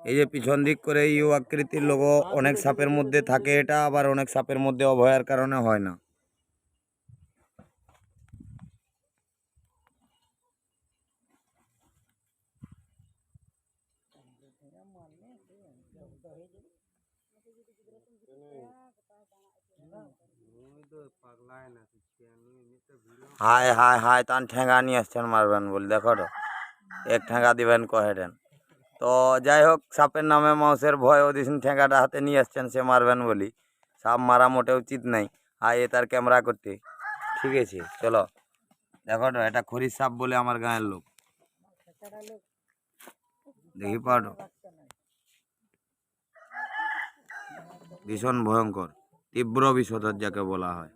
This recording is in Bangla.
এই যে পিছন দিক করে ইউ আকৃতির লোগো অনেক সাপের মধ্যে থাকে এটা আবার অনেক সাপের মধ্যে অভয়ার কারণে হয় না। হায় হায় হায়, তান ঠেঙ্গা নিয়ে আসছেন মারবেন বলে, দেখো এক ঠেঙ্গা দিবেন কহেটেন তো যাই হোক, সাপের নামে মাউসের ভয় ওদিন ঠেঙ্গাটা হাতে নিয়ে আসছেন, সে মারবেন বলি। সাপ মারা মোটে উচিত নাই। আয় এ তার ক্যামেরা করতে। ঠিক আছে, চলো। দেখো তো, এটা খরির সাপ বলে আমার গাঁয়ের লোক। দেখি পাও ভীষণ ভয়ঙ্কর। তীব্র বিষধর যাকে বলা হয়।